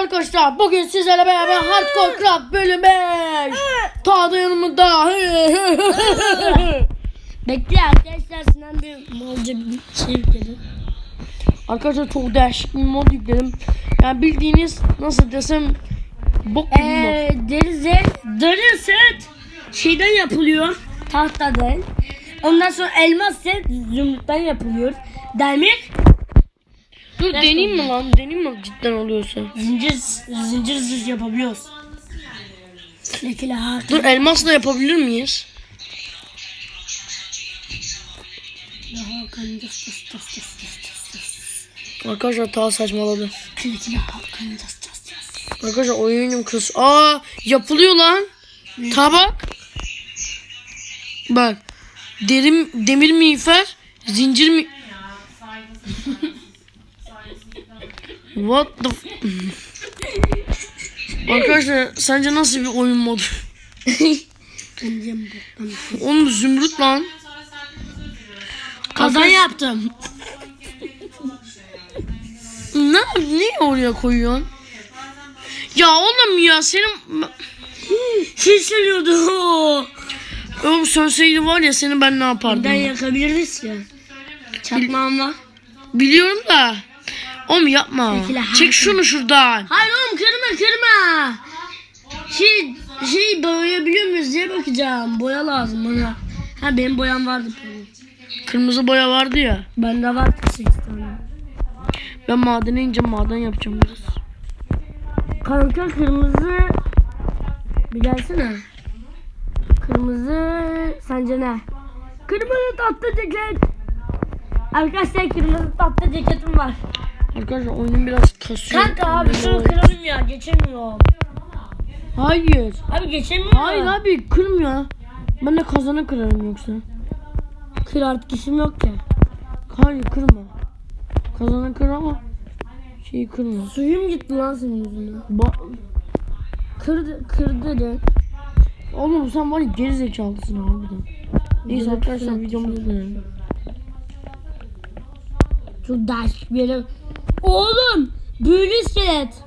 arkadaşlar bugün sizlerle beraber Hardcore Club bölüm 5 Tadı yanımda Bekle arkadaşlar Sinan bir malca bir şey yükledi. Arkadaşlar çok değişik bir mod yükledim Yani bildiğiniz nasıl desem Bok gibi bir mod denize dönü set şeyden yapılıyor. Tahtadan. Ondan sonra elmas set zümrütten yapılıyor. Demir Dur deneyeyim mi lan? Deneyeyim mi cidden oluyorsa zincir zincir zırh yapabiliyoruz. Lekile hakim. Dur elmasla yapabilir miyiz? Arkadaşlar ta saçmaladı. Arkadaşlar oyunum kız. Aa yapılıyor lan. Ta bak Bak Derim, demir miğfer Zincir mi What the Arkadaşlar sence nasıl bir oyun modu? Onun zümrüt lan. Kazan yaptım. Ne niye oraya koyuyorsun? Ya oğlum ya senin Şişiriyordu. Oğlum söyleseydi var ya seni ben ne yapardım? Ben yakabiliriz ya. Çakmağım var. Biliyorum da. Oğlum yapma. Çek şunu şuradan. Hayır oğlum kırma kırma. Şey şey boyayabiliyor muyuz diye bakacağım. Boya lazım bana. Ha benim boyam vardı. Kırmızı boya vardı ya. Bende var 8 tane. Ben madene ineceğim maden yapacağım biraz. Kanka kırmızı bir gelsene. Kırmızı sence ne? Kırmızı tatlı ceket. Arkadaşlar kırmızı tatlı ceketim var. Arkadaşlar oyunum biraz kasıyor. Kanka abi şunu kıralım ya geçemiyorum. Hayır. Abi geçemiyorum. Hayır abi kırmıyor. Ben de kazanı kırarım yoksa. Kır artık işim yok ki. Hayır kırma. Kazanı kır ama şeyi kırma. Suyum gitti lan senin yüzünden. Ba- Kır, kır dedi. Oğlum sen var ya geri zekalısın harbiden. Neyse arkadaşlar videomuzu dönelim. Değişik bir yere. Oğlum! Büyülü iskelet.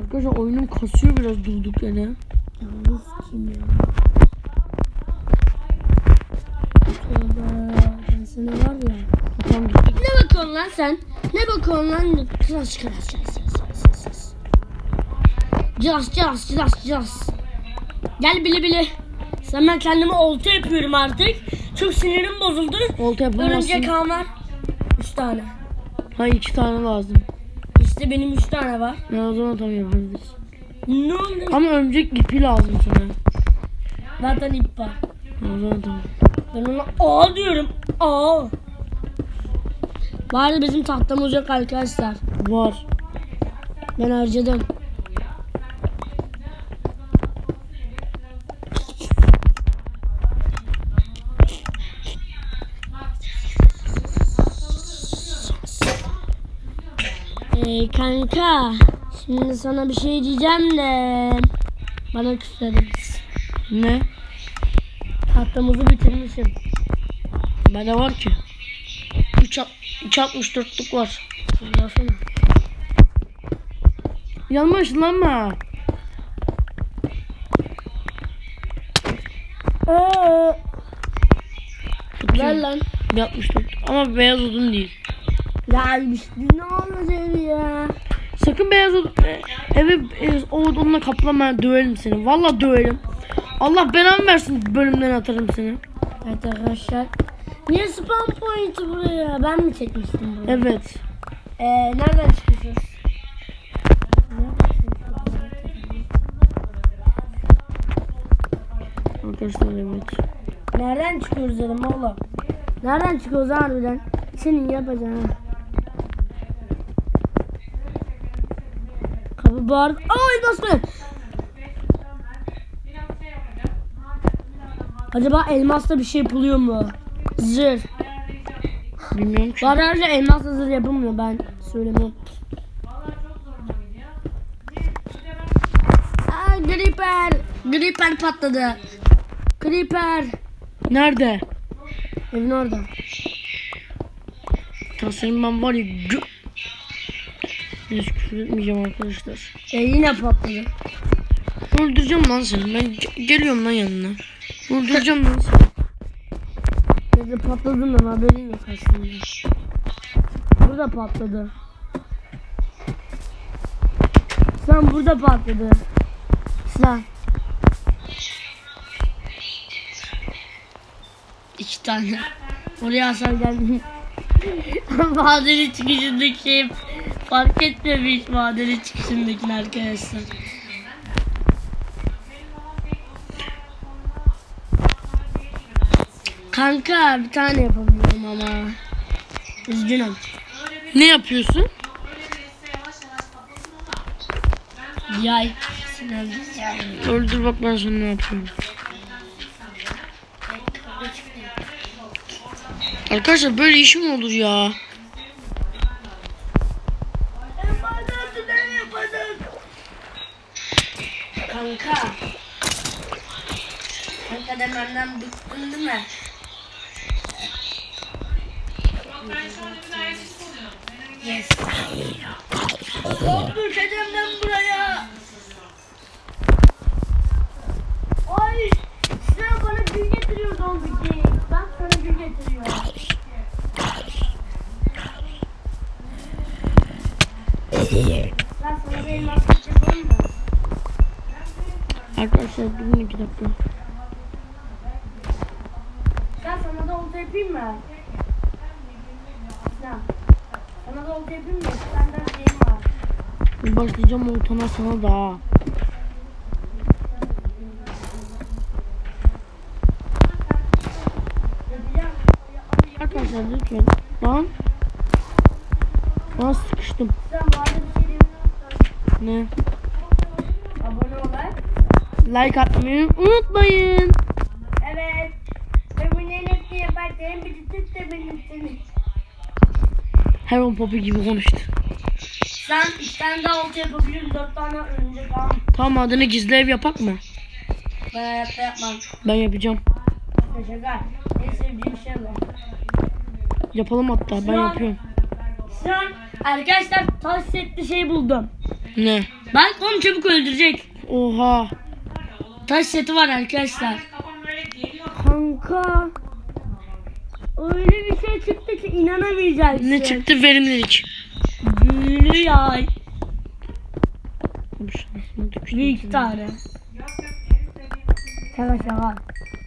Arkadaşlar oyunum kasıyor biraz durduk yere. Yalnız kim ya? Tövbe. Ben seni var ya. Tamam gittik. Ne bakıyorsun lan sen? Ne bakıyorsun lan? Kıraş kıraş. Cas cas cas cas. Gel bile bile. Sen ben kendime olta yapıyorum artık. Çok sinirim bozuldu. Olta yapamazsın. Örümcek ağım var. Üç tane. Hayır iki tane lazım. İşte benim üç tane var. Ne o zaman tam yapabiliriz. Ne oldu? Ama örümcek ipi lazım sana. Zaten ip var. Ne o zaman tamam. Ben ona A diyorum. A. Bari bizim tahtamız yok arkadaşlar. Var. Ben harcadım. Ee, kanka şimdi sana bir şey diyeceğim de bana küslediniz. Ne? Tahtamızı bitirmişim. Bende var ki. 3 2.64'lük var. Baksana. Yanlış lanma. Ee, ver lan. 64. Ama beyaz odun değil. Gelmiş. Ne olacak ya? Sakın beyaz odun. e, Eve o odunla kaplama döverim seni. Vallahi döverim. Allah belanı versin bölümden atarım seni. Evet arkadaşlar. Niye spam point'i buraya? Ben mi çekmiştim bunu? Evet. Ee, nereden çıkıyoruz? Arkadaşlar evet. Nereden çıkıyoruz dedim oğlum. Nereden çıkıyoruz harbiden? Senin yapacağın. ha. Kapı bağırdı. Ay basma. Acaba elmasla bir şey yapılıyor mu? Zırh. Bilmiyorum ki. Ayrıca elmasla zırh yapılmıyor ben söylemiyorum. Aa, Creeper. Creeper patladı. Creeper. Nerede? Evin orada. Ta senin ben var ya Neyse küfür etmeyeceğim arkadaşlar. E yine patladı. Öldüreceğim lan seni. Ben ge- geliyorum lan yanına. Öldüreceğim lan seni. Dedi patladın lan haberin yok aslında. Burada patladı. Sen burada patladı. Sen. İki tane. Oraya hasar geldi. Madenin çıkışındaki şey fark etmemiş madenin çıkışındakini arkadaşlar. Kanka bir tane yapamıyorum ama. Üzgünüm. Ne yapıyorsun? Yay. Öldür bak ben sana ne yapıyorum. Arkadaşlar böyle iş mi olur ya? Kanka. Dememden bıktın değil mi? Yes. Oğlum düşeceğim ben buraya. Ay. Sen bana gül getiriyor Dombiki. Ben sana gül getiriyorum. Ben sana bir elmas yapalım mı? Arkadaşlar durun iki dakika. Sen sana da olta yapayım mı? Sen. Sana da olta yapayım mı? Senden şeyim var. Başlayacağım oltana sana da. Arkadaşlar lütfen. Lan. Lan sıkıştım. Sen bu arada bir şey Ne? abone ol lan. Like atmayı unutmayın. Evet. Ve bunların seni. Heron Poppy gibi konuştu. Sen üç tane daha olta yapabilirim. Dört tane örümcek al. Tamam adını gizli ev yapak mı? Ben hayatta yapmam. Ben yapacağım. Teşekkür. En sevdiğim şey bu. Yapalım hatta ben Şu an- yapıyorum. Şu an arkadaşlar taş setli şey buldum. Ne? Bak onu çabuk öldürecek. Oha. Taş seti var arkadaşlar. Kanka. Öyle bir şey çıktı ki inanamayacaksın. Ne çıktı verimlilik. Büyülü yay. Bir iki tane. Şaka şaka.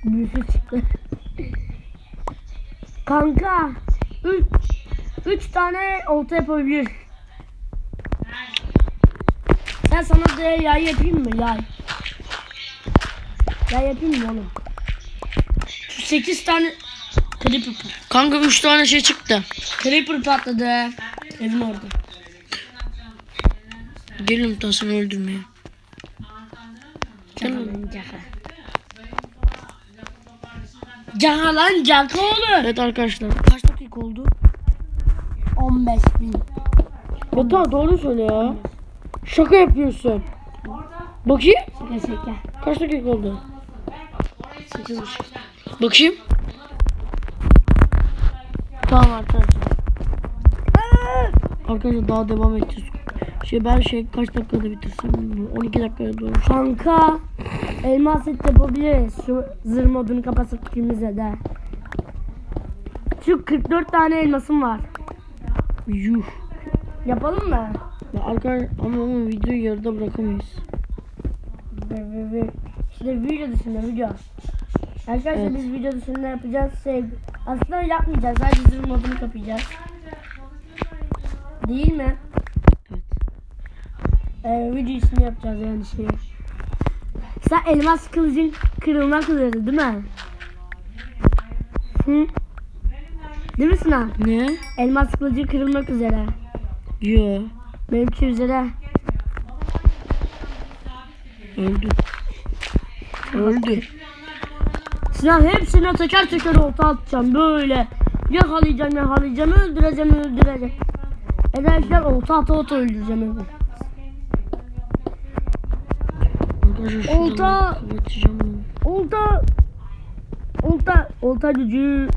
Büyüsü çıktı. Kanka. Üç, üç tane olta yapabilir. Sen sana da yay yapayım mı? Yay. Yay yapayım mı oğlum? Şu sekiz tane Creeper, Kanka 3 tane şey çıktı. Creeper patladı. Evin orada. Gelin ta seni öldürmeye. Lan caha. Caha lan caha olur. Evet arkadaşlar. Kaç dakika oldu? 15 bin. Tamam doğru söyle ya. Şaka yapıyorsun. Bakayım. Şaka şaka. Kaç dakika oldu? Sekiz buçuk. Bakayım. Tamam arkadaşlar. Arkadaşlar daha devam edeceğiz. Şey ben şey kaç dakikada bitirsem bilmiyorum. 12 dakikaya doğru. Kanka elmas set yapabiliriz. Şu zırh modunu kapatıp ikimize de. Şu 44 tane elmasım var. Yuh. Yapalım mı? Ya arkadaşlar ama, ama videoyu yarıda bırakamayız. Ve, ve, ve. İşte video dışında video. Arkadaşlar Evet. biz video dışında yapacağız şey. Aslında yapmayacağız. Sadece zırh modunu kapayacağız. Değil mi? Evet. Ee, video içinde yapacağız yani şeyi. Sen elmas kılıcın kırılmak üzere değil mi? Hı? Değil mi Sinan? Ne? Elmas kılıcı kırılmak üzere. Yo. Benimki üzere. Öldü. Öldü. Sinan hepsine teker teker olta atacağım böyle. Yakalayacağım yakalayacağım öldüreceğim öldüreceğim. Arkadaşlar olta ata ata öldüreceğim öyle. Olta. Olta. Olta. Olta gücü.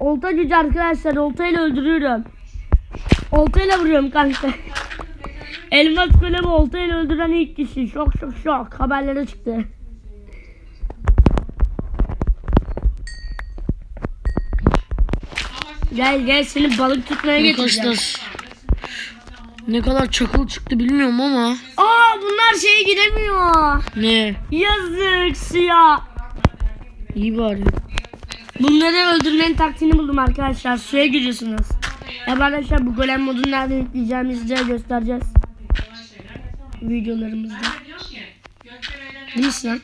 Olta gücü arkadaşlar. Oltayla öldürüyorum. Oltayla vuruyorum kanka. Elmas golemi oltayla öldüren ilk kişi. Şok şok şok. Haberlere çıktı. Gel gel seni balık tutmaya getireceğim. Arkadaşlar ne kadar çakıl çıktı bilmiyorum ama Aa bunlar şeye giremiyor. ne Yazık suya. iyi bari. Bunları öldürmenin taktiğini buldum arkadaşlar. Suya giriyorsunuz. Ya arkadaşlar bu golem modunu nereden yükleyeceğimizi de göstereceğiz. Videolarımızda. Değil misin lan?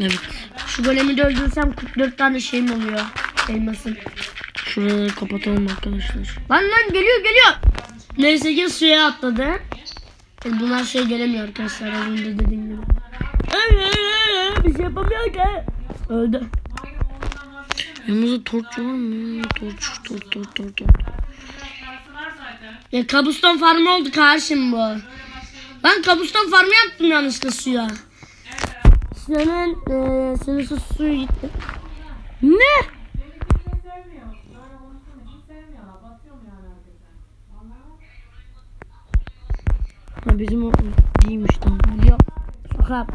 Evet. Şu golemi de öldürsem 44 tane şeyim oluyor. Elmasın. Şuraları kapatalım arkadaşlar. Lan lan geliyor geliyor. Neyse ki suya atladı. E, bunlar şey gelemiyor arkadaşlar. Az önce dediğim gibi. Bir şey yapamıyor ki. Öldü. Yanımızda torç var mı? Torç, torç, torç, torç, torç. Ya kabuston farmı oldu karşım bu. Ben kabuston farmı yaptım yanlışlıkla suya. Senin eee sınırsız suyu gitti. Ne? Ha bizim o tamam. Yok. Sokak.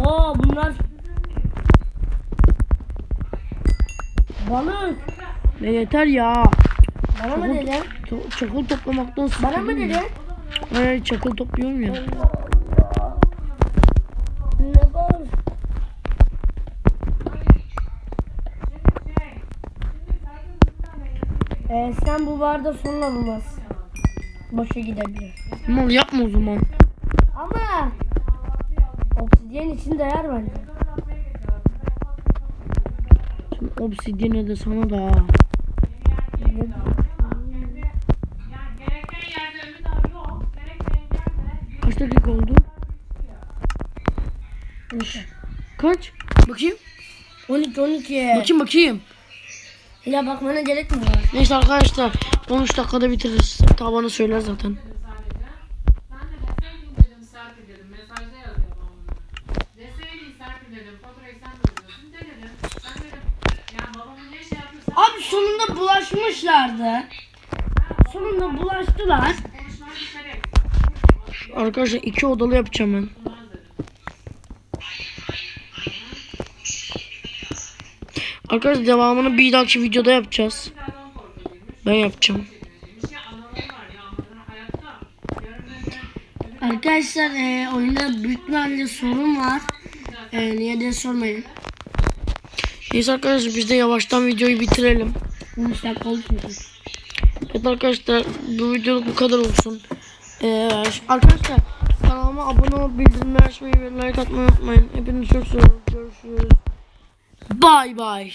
Oo bunlar balık. Ne yeter ya. Bana mı dedi? To- çakıl toplamaktan Bana mı sıkıldım. dedi? Hayır çakıl topluyorum ya. Ne var? Ee, sen bu barda son olmaz. Boşa gidebilir. Mal yapma o zaman. Ama obsidyen için değer bence. Şimdi obsidyene de sana da. Kaç dakika oldu? Kaç? Bakayım. 12 12. Bakayım bakayım. Ya bakmana gerek mi var? Neyse arkadaşlar 13 dakikada bitiririz. Tabanı söyler zaten. Abi sonunda bulaşmışlardı. Sonunda bulaştılar. Arkadaşlar iki odalı yapacağım ben. Arkadaşlar devamını bir dahaki videoda yapacağız. Ben yapacağım. Arkadaşlar e, oyunda büyük ihtimalle sorun var. E, niye diye sormayın. Neyse arkadaşlar biz de yavaştan videoyu bitirelim. 13 dakika oldu çünkü. Evet arkadaşlar bu videoluk bu kadar olsun. Ee, arkadaşlar kanalıma abone olup bildirimleri açmayı ve like atmayı unutmayın. Hepinizi çok seviyorum. Görüşürüz. Bye bye.